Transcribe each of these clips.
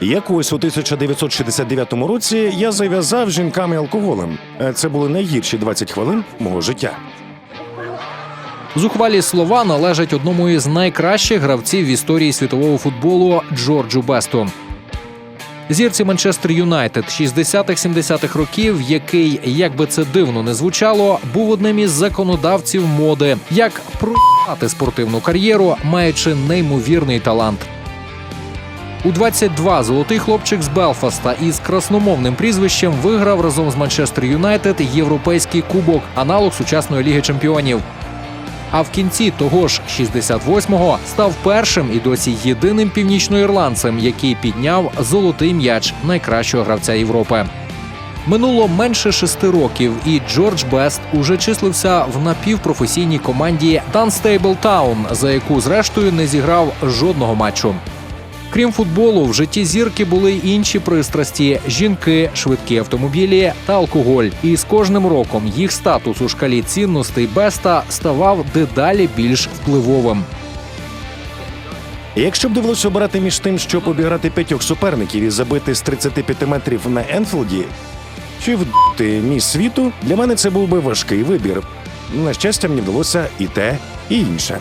Якось у 1969 році я зав'язав жінками алкоголем. Е, Це були найгірші 20 хвилин мого життя. Зухвалі слова належать одному із найкращих гравців в історії світового футболу Джорджу Бесту. Зірці Манчестер Юнайтед 60-70-х років, який, як би це дивно не звучало, був одним із законодавців моди, як проти спортивну кар'єру, маючи неймовірний талант. У 22 золотий хлопчик з Белфаста із красномовним прізвищем виграв разом з Манчестер Юнайтед європейський кубок, аналог сучасної ліги чемпіонів. А в кінці того ж 68-го став першим і досі єдиним північноірландцем, який підняв золотий м'яч найкращого гравця Європи. Минуло менше шести років, і Джордж Бест уже числився в напівпрофесійній команді Dunstable Town, за яку зрештою не зіграв жодного матчу. Крім футболу, в житті зірки були інші пристрасті: жінки, швидкі автомобілі та алкоголь. І з кожним роком їх статус у шкалі цінностей Беста ставав дедалі більш впливовим. Якщо б довелося обирати між тим, щоб обіграти п'ятьох суперників і забити з 35 метрів на Енфілді, чи вдати міс світу, для мене це був би важкий вибір. На щастя, мені вдалося і те, і інше.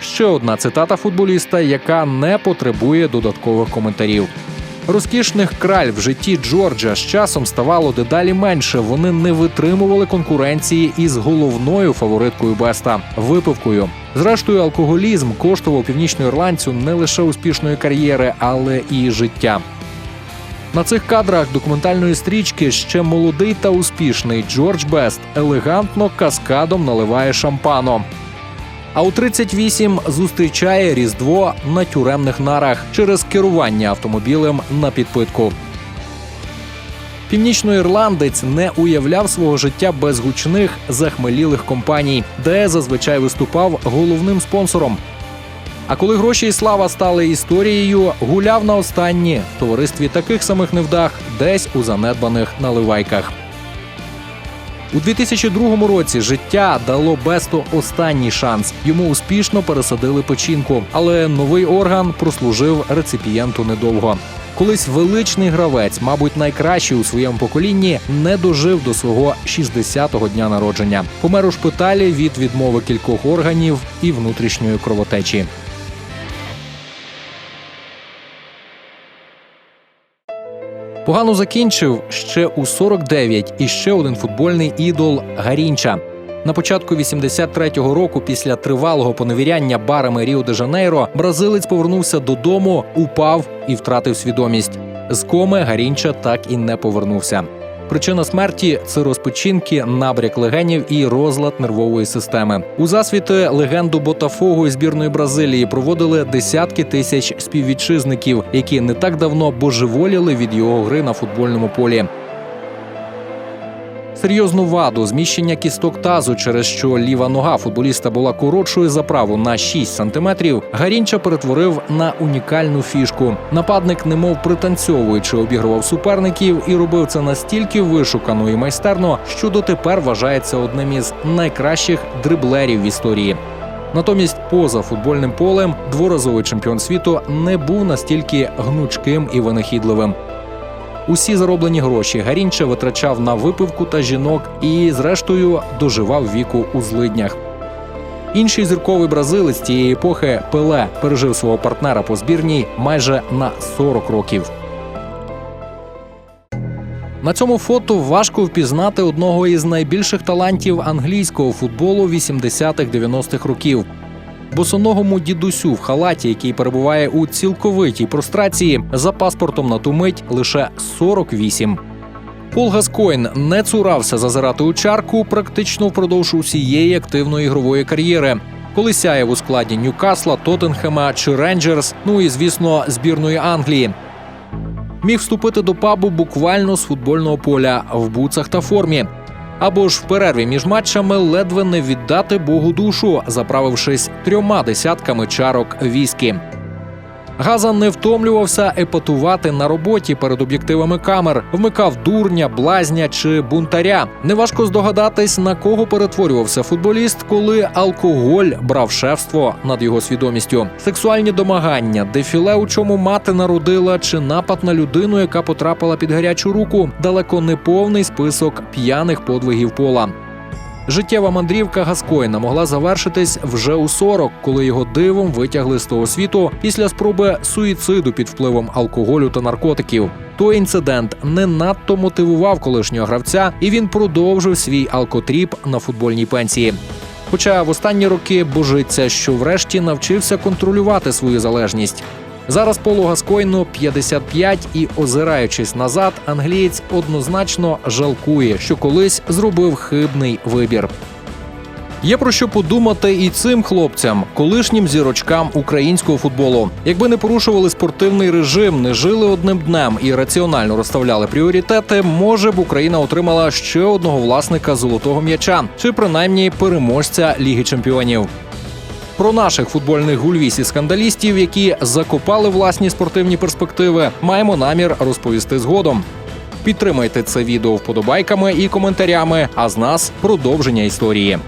Ще одна цитата футболіста, яка не потребує додаткових коментарів. Розкішних краль в житті Джорджа з часом ставало дедалі менше. Вони не витримували конкуренції із головною фавориткою Беста випивкою. Зрештою, алкоголізм коштував північноірландцю не лише успішної кар'єри, але і життя. На цих кадрах документальної стрічки ще молодий та успішний Джордж Бест елегантно каскадом наливає шампано. А у 38 зустрічає Різдво на тюремних нарах через керування автомобілем на підпитку. Північноірландець не уявляв свого життя без гучних захмелілих компаній, де зазвичай виступав головним спонсором. А коли гроші і слава стали історією, гуляв на останні в товаристві таких самих невдах, десь у занедбаних наливайках. У 2002 році життя дало Бесту останній шанс. Йому успішно пересадили печінку, але новий орган прослужив реципієнту недовго. Колись величний гравець, мабуть, найкращий у своєму поколінні, не дожив до свого 60-го дня народження. Помер у шпиталі від відмови кількох органів і внутрішньої кровотечі. Погано закінчив ще у 49 і ще один футбольний ідол Гарінча. На початку 83-го року, після тривалого поневіряння барами Ріо де Жанейро, бразилець повернувся додому, упав і втратив свідомість. З коми Гарінча так і не повернувся. Причина смерті це розпочинки, набряк легенів і розлад нервової системи. У засвіти легенду Ботафогу збірної Бразилії проводили десятки тисяч співвітчизників, які не так давно божеволіли від його гри на футбольному полі. Серйозну ваду зміщення кісток тазу, через що ліва нога футболіста була коротшою за праву на 6 сантиметрів, Гарінча перетворив на унікальну фішку. Нападник, немов пританцьовуючи, обігрував суперників і робив це настільки вишукано і майстерно, що дотепер вважається одним із найкращих дриблерів в історії. Натомість, поза футбольним полем, дворазовий чемпіон світу не був настільки гнучким і винахідливим. Усі зароблені гроші Гарінча витрачав на випивку та жінок і, зрештою, доживав віку у злиднях. Інший зірковий бразилець тієї епохи Пеле пережив свого партнера по збірній майже на 40 років. На цьому фото важко впізнати одного із найбільших талантів англійського футболу 80-х-90-х років. Босоногому дідусю в халаті, який перебуває у цілковитій прострації, за паспортом на ту мить лише 48. Пол Гаскойн не цурався зазирати у чарку практично впродовж усієї активної ігрової кар'єри. Коли сяяв у складі Ньюкасла, Тоттенхема чи Рейнджерс, ну і звісно, збірної Англії. Міг вступити до пабу буквально з футбольного поля в буцах та формі. Або ж в перерві між матчами ледве не віддати Богу душу, заправившись трьома десятками чарок віскі. Газан не втомлювався епатувати на роботі перед об'єктивами камер, вмикав дурня, блазня чи бунтаря. Неважко здогадатись, на кого перетворювався футболіст, коли алкоголь брав шефство над його свідомістю. Сексуальні домагання, дефіле, у чому мати народила, чи напад на людину, яка потрапила під гарячу руку, далеко не повний список п'яних подвигів пола. Життєва мандрівка Гаскоїна могла завершитись вже у 40, коли його дивом витягли з того світу після спроби суїциду під впливом алкоголю та наркотиків. Той інцидент не надто мотивував колишнього гравця, і він продовжив свій алкотріп на футбольній пенсії. Хоча в останні роки божиться, що врешті навчився контролювати свою залежність. Зараз Полу Гаскойну 55 і, озираючись назад, англієць однозначно жалкує, що колись зробив хибний вибір. Є про що подумати і цим хлопцям, колишнім зірочкам українського футболу. Якби не порушували спортивний режим, не жили одним днем і раціонально розставляли пріоритети, може б Україна отримала ще одного власника золотого м'яча, чи принаймні переможця Ліги Чемпіонів. Про наших футбольних гульвіс і скандалістів, які закопали власні спортивні перспективи, маємо намір розповісти згодом. Підтримайте це відео вподобайками і коментарями. А з нас продовження історії.